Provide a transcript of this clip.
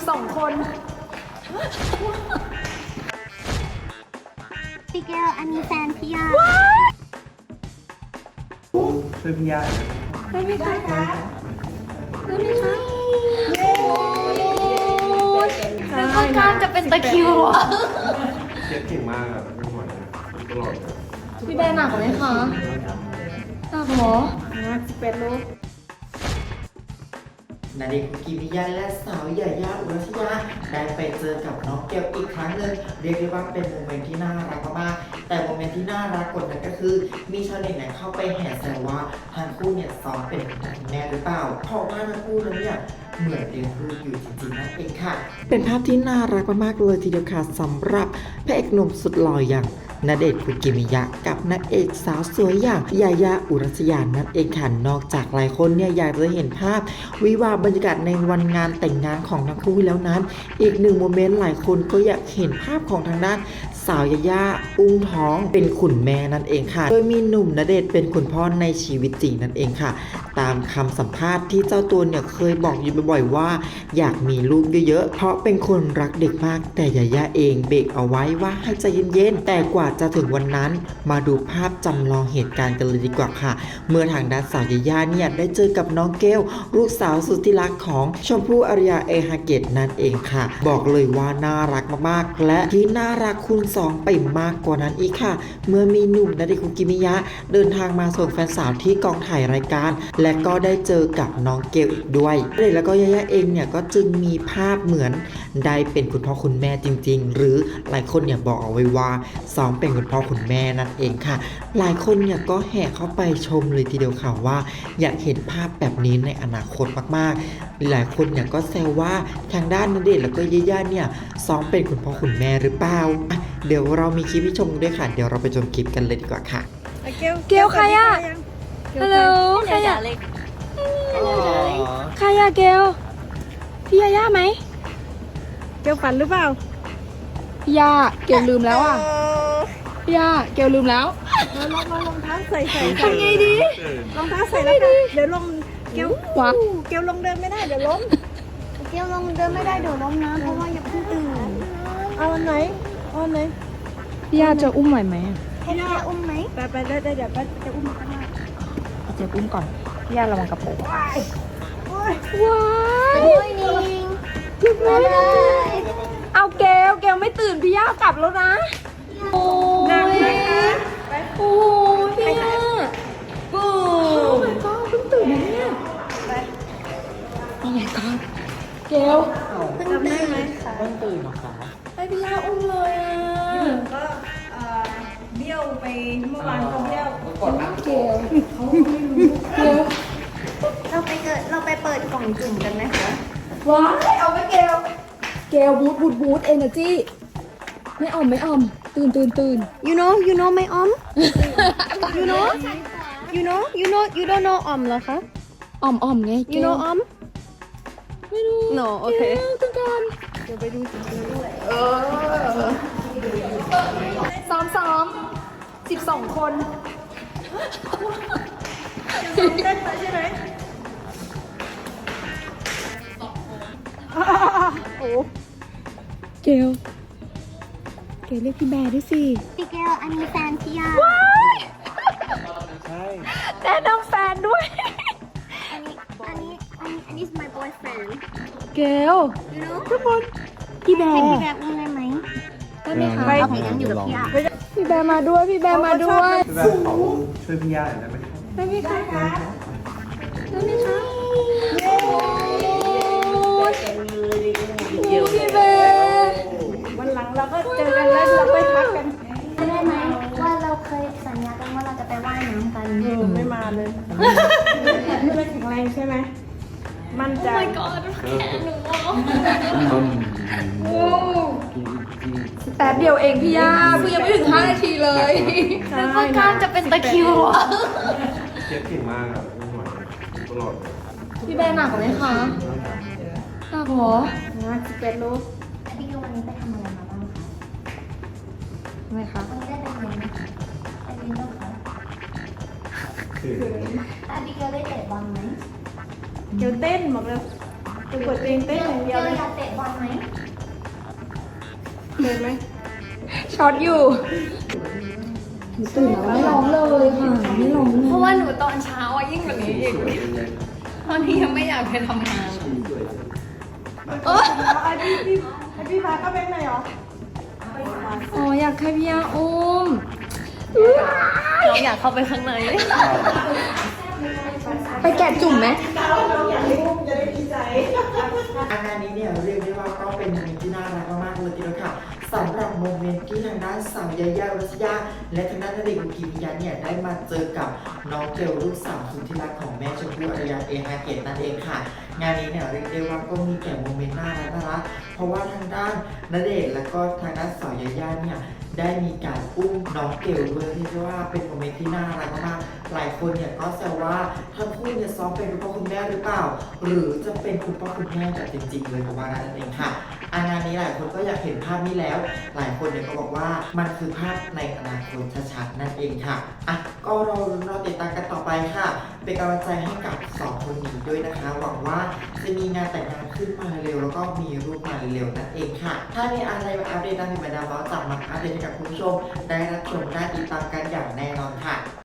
12 คน พี่แก้วอันนี้แฟนพี่ยาช่วยพี่ย่าได้ไหมคะได้ไหมคะแล้วก็การจะเป็นตะคริวอะเชฟเก่งมากอะไม่ไหวนะตลอดเลยพี่แบร์หนักไหมคะหนักเหรอน นาเดชน์คุกิมิยะและสาวหยายาอุรัชยาได้ไปเจอกับน้องเกลอีกครั้งหนึ่งเรียกได้ว่าเป็นโมเมนต์ที่น่ารักมากๆแต่โมเมนต์ที่น่ารักกว่านั้นก็คือ มีชาวเน็ตเนี่ยเข้าไปแห่แซวว่าทั้งคู่เนี่ยซ้อมเป็นแม่หรือเปล่าเพราะว่าทั้งคู่นั้นเนี่ย เหมือนเลี้ยงลูกอยู่จริงๆนั่นเองค่ะ เป็นภาพที่น่ารักมากๆเลยทีเดียวค่ะสำหรับพระเอกหนุ่มสุดหล่ออย่างณเดชน์คุกิมิยะกับนางเอกสาวสวยอย่างยายาอุรัสยานั่นเองค่ะนอกจากหลายคนเนี่ยอยากจะเห็นภาพ วิวาบรรยากาศในวันงานแต่งงานของทั้งคู่แล้วนั้น อีกหนึ่งโมเมนต์หลายคนก็อยากเห็นภาพของทางด้าน สาวยายาอุ้งท้องเป็นขุนแม่นั่นเองค่ะ โดยมีหนุ่มณเดชน์เป็นคุณพ่อในชีวิตจริงนั่นเองค่ะ ตามคำสัมภาษณ์ที่เจ้าตัวเนี่ยเคยบอกอยู่บ่อยๆว่า อยากมีลูกเยอะๆ เพราะเป็นคนรักเด็กมาก แต่ยาย่าเองเบรกเอาไว้ว่าให้ใจเย็นๆ แต่กว่าจะถึงวันนั้น มาดูภาพจำลองเหตุการณ์กันเลยดีกว่าค่ะ เมื่อทางด้านสาวยาย่าเนี่ยได้เจอกับน้องเกลลูกสาวสุดที่รักของชมพู่อารยาเอฮาเกตนั่นเองค่ะ บอกเลยว่าน่ารักมากๆ และที่น่ารักคูณสองไปมากกว่านั้นอีกค่ะ เมื่อมีหนุ่มนาเดชน์คุกิมิยะ เดินทางมาส่งแฟนสาวที่กองถ่ายรายการ และก็ได้เจอกับน้องเกลอีกด้วยเลยแล้วก็ยาย่าเองเนี่ยก็จึงมีภาพเหมือนได้เป็นคุณพ่อคุณแม่จริง ๆ หรือหลายคนเนี่ยบอกเอาไว้ว่าซ้อมเป็นคุณพ่อคุณแม่นั่นเองค่ะ หลายคนเนี่ยก็แห่เข้าไปชมเลยทีเดียวค่ะว่า อยากเห็นภาพแบบนี้ในอนาคตมากๆ หลายคนเนี่ยก็แซวว่าทางด้านนเดชแล้วก็ย่าๆเนี่ยซ้อมเป็นคุณพ่อคุณแม่หรือเปล่าเดี๋ยวเรามีคลิปให้ชมด้วยค่ะ เดี๋ยวเราไปชมคลิปกันเลยดีกว่าค่ะ เกลใครอะฮัลโหลใครอะใครอะเกลพี่ยาย่าไหมเกลฝันหรือเปล่าพี่ยาเกลลืมแล้วอะพี่ยาเกลลืมแล้วเราลองมารองเท้าใส่ใส่ทำไงดีรองเท้าใส่แล้วกันเดี๋ยวลงเกลวะเกลลงเดินไม่ได้เดี๋ยวล้มเกี่ยวลงเดินไม่ได้เดี๋ยวล้มนะเพราะว่าอย่าเพิ่งตื่นเอาอันไหนเอาอันไหนพี่ยาจะอุ้มไหวไหมอะให้พี่ยาอุ้มไหมไปไปได้ได้เดี๋ยวป้าจะอุ้มข้างหน้าเจะอุ้มก่อนพี่ยาระวังกระโปรงว้ายด้วยนิงบ๊ายบายเอาเกลเกลไม่ตื่นพี่ยากลับแล้วนะโอ้ยโอ้ยพี่ยาโอ้ my god เพิ่งตื่นนะเนี่ยโอ้ my god เกลเพิ่งตื่นค่ะเพิ่งตื่นหรอคะให้พี่ยาอุ้มเลยอะก็เอ่อ เบี้ยวไปเมื่อวานก็เบี้ยวกดนะเกลเกลเราไปเกิดเราไปเปิดกล่องจุ่มกันไหมคะว้ายเอาไปเกลเกลบูทบูทบูทเอเนอร์จีไม่อ่อมไม่อ่อม ตื่นตื่นตื่น you know you know ไม่ออม you know you know you know you don't know ออมเหรอคะอ่อมอ่อมไง you know ออมไม่รู้ no โอเคตื่นก่อนเดี๋ยวไปดูจริงๆด้วยซ้อมซ้อม สิบสองคนเต้นไปใช่ไหมเกลเกลเรียกพี่แบร์ด้วยสิ พี่แก้วอันนี้แฟนพี่ยาใช่แนะนำแฟนด้วย อันนี้ อันนี้ อันนี้ อันนี้ is my boyfriend เกล you know ทุกคนพี่แบให้ร์พี่แบร์อุ้มได้ไหมได้ไหมคะเอาของยังอยู่กับพี่ยา พี่แบร์มาด้วย พี่แบร์มาด้วยพี่แบบขอช่วยพี่ย่าหน่อยได้ไหมได้ไหมคะได้ไหมคะโอ้ยพี่แบร์วันหลังเราก็เจอกันแล้วเราไปพักกันได้ไหมว่าเราเคยสัญญากันว่าเราจะไปว่ายน้ำกันเออไม่มาเลยไม่แข็งแรงใช่ไหมมั่นใจแป๊บเดียวเองพี่ย่าเพิ่งยังไม่ถึง 5 นาทีเลยแล้วก็การจะเป็นตะคริวอะเชฟเก่งมากอะไม่ไหวนะตลอดเลยพี่แบร์หนักไหมคะหนักเหรอนะสิบแปดโลพี่แก้ววันนี้ไปทำอะไรมาบ้างคะทำไมคะวันนี้ได้ไปเรียนไหมคะไปเรียนบ้างคะคืออะพี่แก้วได้เตะบอลไหมเกลเต้นบอกเลยจะกดเพลงเต้นอย่างเดียวเกเลวยอยากเตะบอลไหม เดินไหมช็อตอยู่ตื่นแล้วไม่ร้องเลยค่ะไม่ร้องเลยเพราะว่าหนูตอนเช้าอะยิ่งกว่านี้อีกตอนนี้ยังไม่อยากไปทำงานไอพี่พี่ไอพี่พาเข้าไปข้างในเหรออ๋ออยากให้พี่ย่าอุ้มน้องอยากเข้าไปข้างใน ไปแกะจุ่มไหมอางานนี้เนี่ยเรียกได้ว่าก็ โมเมนต์ที่ทางด้านสาวยายารัชยา และทางด้านนเดชน์กุกิมิยะเนี่ยได้มาเจอกับน้องเกลลูกสาวสุดที่รักของแม่ชมพู่อารยาเอฮาเกตนั่นเองค่ะ งานนี้เนี่ยเรียกได้ว่าก็มีแต่โมเมนต์น่ารักน่ารักเพราะว่าทางด้านนเดชและก็ทางด้านสาวยายาเนี่ยได้มีการอุ้มน้องเกลด้วยที่เรียกว่าเป็นโมเมนต์ที่น่ารักมากหลายคนเนี่ยก็แซวว่าทั้งคู่เนี่ยซ้อมเป็นคุณพ่อคุณแม่หรือเปล่า หรือจะเป็นคุณพ่อคุณแม่แบบจริงๆเลยก็ว่านั่นเองค่ะ อางานนี้หลายคนก็อยากเห็นภาพนี้แล้ว หลายคนเนี่ยก็บอกว่ามันคือภาพในอนาคตชัดๆนั่นเองค่ะอะก็รอรุ้นรอติดตามกันต่อไปค่ะ เป็นกำลังใจให้กับสองคนนี้ด้วยนะคะ หวังว่าจะมีงานแต่งงานขึ้นมาเร็วแล้วก็มีรูปมาเร็วนั่นเองค่ะ ถ้ามีอะไรมาอัปเดตด้านที่บรรดาเราจะมาอัปเดตให้กับคุณผู้ชมได้รับชมได้ติดตามกันอย่างแน่นอนค่ะ